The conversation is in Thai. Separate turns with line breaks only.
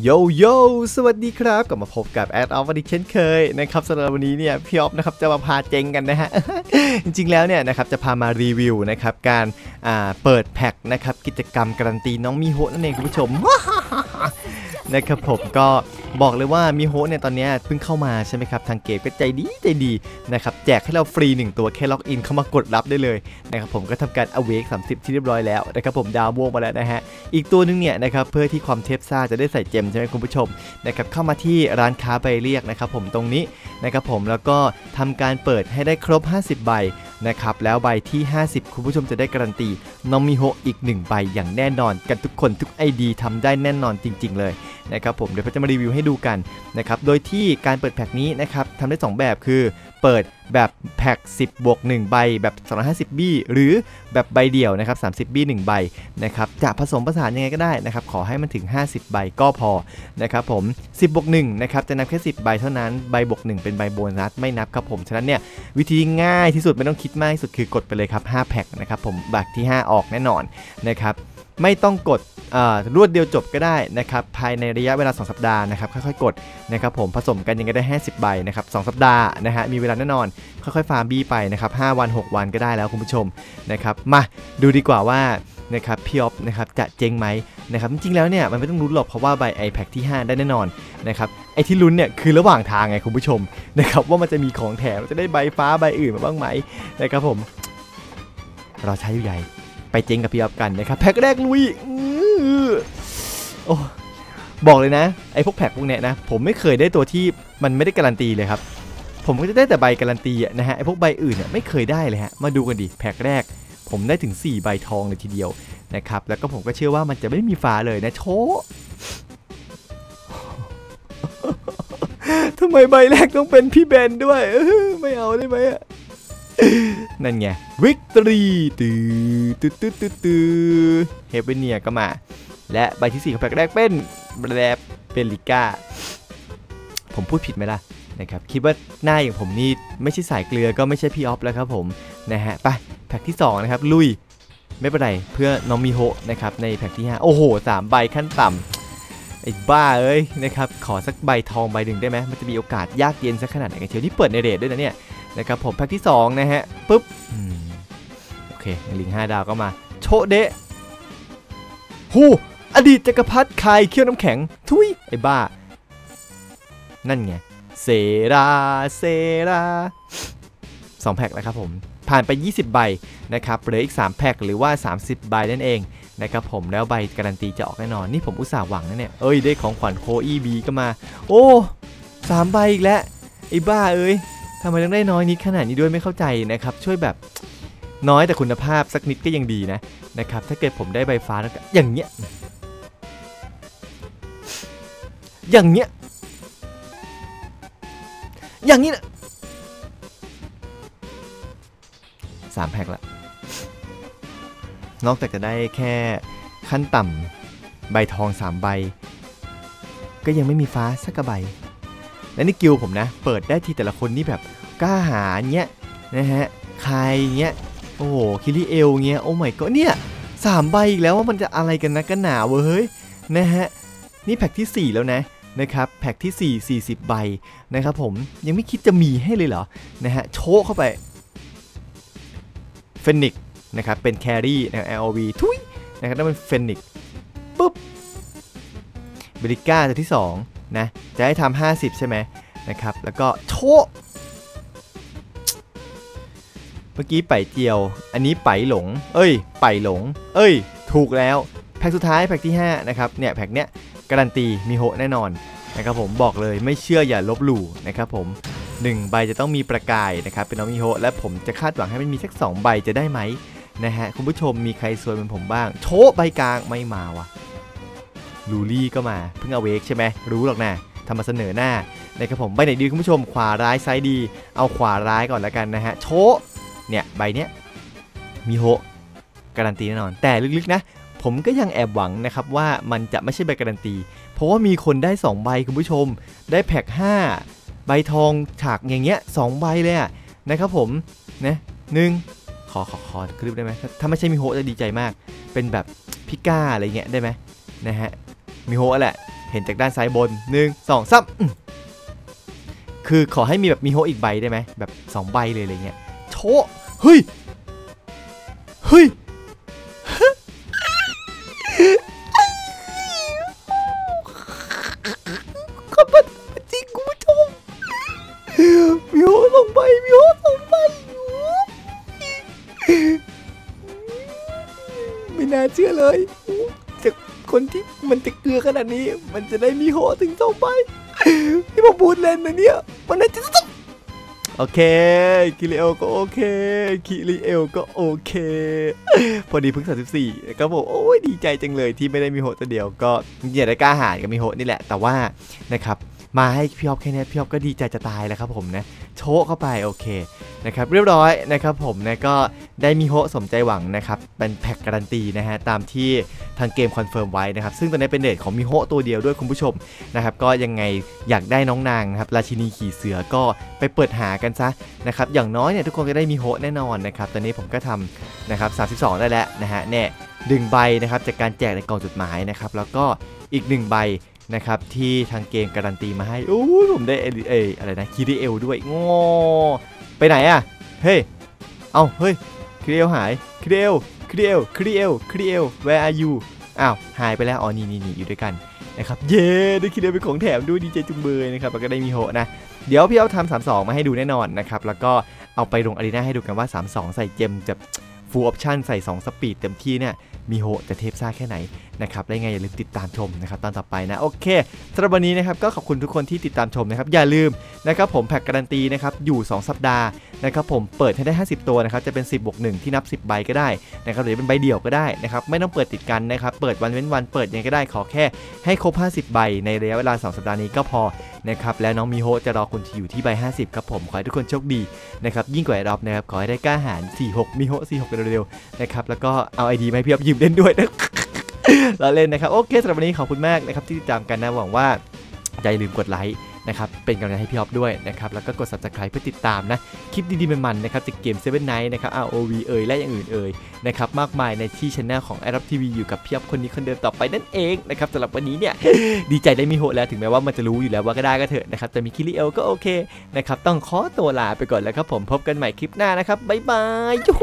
โยโยสวัสดีครับ กลับมาพบกับแอดออฟวันนี้เช่นเคยนะครับสำหรับวันนี้เนี่ยพี่ออฟนะครับจะมาพาเจงกันนะฮะ จริงๆแล้วเนี่ยนะครับจะพามารีวิวนะครับการาเปิดแพ็คนะครับกิจกรรมการันตีน้องมีโฮนั่นเองคุณผู้ชมนะครับผมก็ บอกเลยว่ามีโฮเนี่ยตอนนี้เพิ่งเข้ามาใช่ไหมครับทางเกมก็ใจดีใจดีนะครับแจกให้เราฟรี 1 ตัวแค่ล็อกอินเข้ามากดรับได้เลยนะครับผมก็ทำการ awake 30ที่เรียบร้อยแล้วนะครับผมดาวม่วงมาแล้วนะฮะอีกตัวหนึงเนี่ยนะครับเพื่อที่ความเทพซ่าจะได้ใส่เจมใช่ไหมคุณผู้ชมนะครับเข้ามาที่ร้านค้าใบเรียกนะครับผมตรงนี้นะครับผมแล้วก็ทำการเปิดให้ได้ครบ 50 ใบ นะครับแล้วใบที่ 50 คุณผู้ชมจะได้การันตีน้องมิโฮอีก 1 ใบอย่างแน่นอนกันทุกคนทุกไอดีทำได้แน่นอนจริง ๆ เลยนะครับผมเดี๋ยวผมจะมารีวิวให้ดูกันนะครับโดยที่การเปิดแพ็คนี้นะครับทำได้ 2 แบบคือเปิด แบบแพ็ค10 บวก 1 ใบแบบ 250 บี้หรือแบบใบเดี่ยวนะครับ 30 บี้ 1 ใบนะครับจะผสมผสานยังไงก็ได้นะครับขอให้มันถึง 50 ใบก็พอนะครับผม 10 บวก1นะครับจะนับแค่ 10 ใบเท่านั้นใบบวก 1 เป็นใบโบนัสไม่นับครับผม ฉะนั้นเนี่ยวิธีง่ายที่สุดไม่ต้องคิดมากที่สุดคือกดไปเลยครับ5แพ็คนะครับผมบักที่ 5 ออกแน่นอนนะครับ ไม่ต้องกดรวดเดียวจบก็ได้นะครับภายในระยะเวลา 2 สัปดาห์นะครับค่อยๆ กดนะครับผมผสมกันยังไงได้ 50 ใบนะครับ2สัปดาห์นะฮะมีเวลาแน่นอนค่อยๆ ฟาร์มบี้ไปนะครับ5วัน 6 วันก็ได้แล้วคุณผู้ชมนะครับมาดูดีกว่าว่านะครับพี่ออฟนะครับจะเจ๊งไหมนะครับจริงๆแล้วเนี่ยมันไม่ต้องลุ้นหรอกเพราะว่าใบ iPad ที่ 5 ได้แน่นอนนะครับไอที่ลุ้นเนี่ยคือระหว่างทางไงคุณผู้ชมนะครับว่ามันจะมีของแถมจะได้ใบฟ้าใบอื่นมาบ้างไหมนะครับผมรอใช้อยู่ใหญ่ ไปเจ๊งกับพี่ออฟกันนะครับแพ็คแรกลุยอือโอ้บอกเลยนะไอพวกแพ็คพวกเนี้ยนะผมไม่เคยได้ตัวที่มันไม่ได้การันตีเลยครับ ผมก็จะได้แต่ใบการันตีอะนะฮะไอพวกใบอื่นเนี่ยไม่เคยได้เลยฮะมาดูกันดิแพ็คแรก ผมได้ถึง 4 ใบทองเลยทีเดียวนะครับแล้วก็ผมก็เชื่อว่ามันจะไม่มีฟ้าเลยนะโชทำไมใบแรกต้องเป็นพี่เบนด้วยไม่เอาได้ไหมอะ นั่นไงวิกตอรีตื้อตื้อตื้อตื้อตื้อเฮเบเนียก็มา และใบที่ 4 ของแพ็คแรกเป็นแบรบเปลิก้า ผมพูดผิดไหมล่ะนะครับคิดว่าหน้าอย่างผมนี่ไม่ใช่สายเกลือก็ไม่ใช่พี่ออฟแล้วครับผมนะฮะไปแพ็คที่ 2 นะครับ ลุยไม่เป็นไรเพื่อน้องมิโฮะนะครับในแพ็คที่ 5 โอ้โห 3 ใบขั้นต่ำไอ้บ้าเอ้ยนะครับขอสักใบทองใบหนึ่งได้ไหมมันจะมีโอกาสยากเย็นสักขนาดไหนกันเชียวนี่เปิดในเรทด้วยนะเนี่ย นะครับผมแพ็คที่2นะฮะปุ๊บโอเคลิง5ดาวก็มา โชเดะหูอดีตจักรพรรดิคายเคี้ยวน้ำแข็ง ทุยไอ้บ้า นั่นไง เซราเซราสองแพ็คแล้วครับผม ผ่านไป 20 ใบนะครับเหลืออีก 3 แพ็คหรือว่า 30 ใบนั่นเองนะครับผมแล้วใบการันตีจะออกแน่นอน นี่ผมอุตส่าห์หวังนะเนี่ย เอ้ยได้ของขวัญโคอีบีก็มา โอ้สามใบอีกแล้วไอ้บ้าเอ้ย ทำไมต้องได้น้อยนิดขนาดนี้ด้วยไม่เข้าใจนะครับช่วยแบบน้อยแต่คุณภาพสักนิดก็ยังดีนะนะครับถ้าเกิดผมได้ใบฟ้าแล้วอย่างเงี้ยอย่างเงี้ยอย่างนี้นะสามแพ็คละนอกจากจะได้แค่ขั้นต่ำใบทอง3ใบ ก็ยังไม่มีฟ้าสักใบ และในกิลผมนะ เปิดได้ทีแต่ละคนนี่แบบกล้าหาญเงี้ยนะฮะใครเงี้ยโอ้โหคิริเอลเงี้ยโอ้ไม่ก็เนี่ยสามใบอีกแล้วว่ามันจะอะไรกันนะกันหนาเว้ยนะฮะนี่แพ็คที่ 4 แล้วนะนะครับแพ็คที่ 4 40 ใบนะครับผมยังไม่คิดจะมีให้เลยเหรอนะฮะโชว์เข้าไปเฟนิกนะครับเป็นแครี่นะครับ LOV ทุยนะครับนั่นเป็นเฟนิกปุ๊บเบริก้าตัวที่ 2 นะ จะให้ทำา50ใช่ไหมนะครับ แล้วก็โชว์เมื่อกี้ไปเจียว อันนี้ไปหลง เอ้ย ไปหลง เอ้ย ถูกแล้ว แพ็คสุดท้ายแพ็คที่ 5 นะครับ เนี่ย แพ็คเนี้ยการันตีมีโหแน่นอนนะครับผมบอกเลยไม่เชื่ออย่าลบหลู่นะครับผม1ใบจะต้องมีประกายนะครับเป็นน้องมิโฮและผมจะคาดหวังให้มันมีสัก2ใบจะได้ไหมนะฮะคุณผู้ชมมีใครสวยเป็นผมบ้าง โชว์ใบกลางไม่มาว่ะ ลูลี่ก็มาเพิ่งเอาเวกใช่ไหมรู้หรอกนะทำมาเสนอหน้านะครับผมใบไหนดีคุณผู้ชมขวาร้ายซ้ายดี เอาขวาร้ายก่อนแล้วกันนะฮะโชว์เนี่ยใบเนี้ยมิโฮการันตีแน่นอน แต่ลึกๆนะ ผมก็ยังแอบหวังนะครับว่ามันจะไม่ใช่ใบการันตี เพราะว่ามีคนได้ 2 ใบคุณผู้ชม ได้แพ็ค5ใบทองฉากอย่างเงี้ยสองใบเลยอะนะครับผมนะหนึ่งขอขอขอคลิปได้ไหมถ้าไม่ใช่มิโฮจะดีใจมาก เป็นแบบพิก้าอะไรเงี้ยได้ไหม นะฮะมิโฮะแหละ เห็นจากด้านซ้ายบนหนึ่งสองสามอืมคือขอให้มีแบบมีโฮอีกใบได้ไหมแบบสองใบเลยอะไรเงี้ยโชะเฮ้ย เฮ้ยขอบคุณจริงคุณผู้ชมมีโฮสองใบมีโฮสองใบไม่น่าเชื่อเลย คนที่มันจะเกลือขนาดนี้ มันจะได้มีหอถึงสองใบที่ผมพูดเล่นนะเนี่ยมันน่าจะต้องโอเคคิริเอลก็โอเคคิริเอลก็โอเค พอดีเพิ่ง34ก็บอกโอ้ยดีใจจังเลยที่ไม่ได้มีโฮตัวเดียวก็อยากได้กล้าหาญกับมีโฮนี่แหละ แต่ว่านะครับ มาให้พี่อ๊อฟแค่นี้พี่อ๊อฟก็ดีใจจะตายแล้วครับผมนะโชะเข้าไปโอเคนะครับเรียบร้อยนะครับผมนะก็ได้มีโฮสมใจหวังนะครับเป็นแพ็กการันตีนะฮะตามที่ทางเกมคอนเฟิร์มไว้นะครับซึ่งตอนนี้เป็นเดทของมีโฮตัวเดียวด้วยคุณผู้ชมนะครับก็ยังไงอยากได้น้องนางนะครับราชินีขี่เสือก็ไปเปิดหากันซะนะครับอย่างน้อยเนี่ยทุกคนจะได้มีโฮแน่นอนนะครับตอนนี้ผมก็ทำนะครับ 32 ได้แล้วนะฮะเนี่ยดึงใบนะครับจากการแจกในกล่องจดหมายนะครับแล้วก็อีกหนึ่งใบ นะครับที่ทางเกมการันตีมาให้โอ้ผมได้เอออะไรนะคิริเอลด้วยงอไปไหนอะเฮ้ยเอาเฮ้ยคิริเอลหายคิริเอลคิริเอลคิริเอลคิริเอล where are you อ้าวหายไปแล้วอ๋อนี่นี่นี่อยู่ด้วยกันนะครับเย้ได้คิริเอลเป็นของแถมด้วยดีใจจุงเบยนะครับแล้วก็ได้มีโหนะเดี๋ยวพี่เอาทำ32มสองมาให้ดูแน่นอนนะครับแล้วก็เอาไปลงอารีนาให้ดูกันว่า 32 ใส่เจมจะ full option ใส่ 2 สปีดเต็มที่เนี่ยมีโหจะเทพซ่าแค่ไหนนะครับและยังไงอย่าลืมติดตามชมนะครับตอนต่อไปนะโอเคสำหรับวันนี้นะครับก็ขอบคุณทุกคนที่ติดตามชมนะครับอย่าลืมนะครับผมแพ็กการันตีนะครับอยู่ 2 สัปดาห์นะครับผมเปิดให้ได้ 50 ตัวนะครับจะเป็น 10บวก1ที่นับ 10 ใบก็ได้นะครับหรือเป็นใบเดี่ยวก็ได้นะครับไม่ต้องเปิดติดกันนะครับเปิดวันเว้นวันเปิดยังไงก็ได้ขอแค่ให้ครบ 50 ใบ ในระยะเวลา 2 สัปดาห์นี้ก็พอนะครับและน้องมีโฮจะรอคุณที่อยู่ที่ใบ 50ครับผมขอให้ทุกคนโชคดีนะครับยิ่งกว่าไอรอบนะครับขอให้ได้กล้าหาญ46มีโฮ46กันเร็วๆนะครับแล้วก็เอาไอดีมาให้พี่อ๊อฟยืมเล่นด้วยนะ เราเล่นนะครับ โอเคสำหรับวันนี้ขอบคุณมากนะครับที่ติดตามกันนะหวังว่าอย่าลืมกดไลค์นะครับเป็นกำลังใจให้พี่อ๊อฟด้วยนะครับแล้วก็กด subscribe เพื่อติดตามนะ คลิปดีๆมันๆนะครับจากเกม Seven Night นะครับ ROV เอ่ยและอย่างอื่นเอ่ยนะครับมากมายในที่ช anel ของ a d o p TV อยู่กับพี่อ๊อฟคนนี้คนเดิมต่อไปนั่นเองนะครับสำหรับวันนี้เนี่ยดีใจได้มีโหแล้วถึงแม้ว่ามันจะรู้อยู่แล้วว่าก็ได้ก็เถอะนะครับแต่มีคิริเอลก็โอเคนะครับต้องขอตัวลาไปก่อนแล้วครับผมพบกันใหม่คลิปหน้านะครับบ๊ายบายยู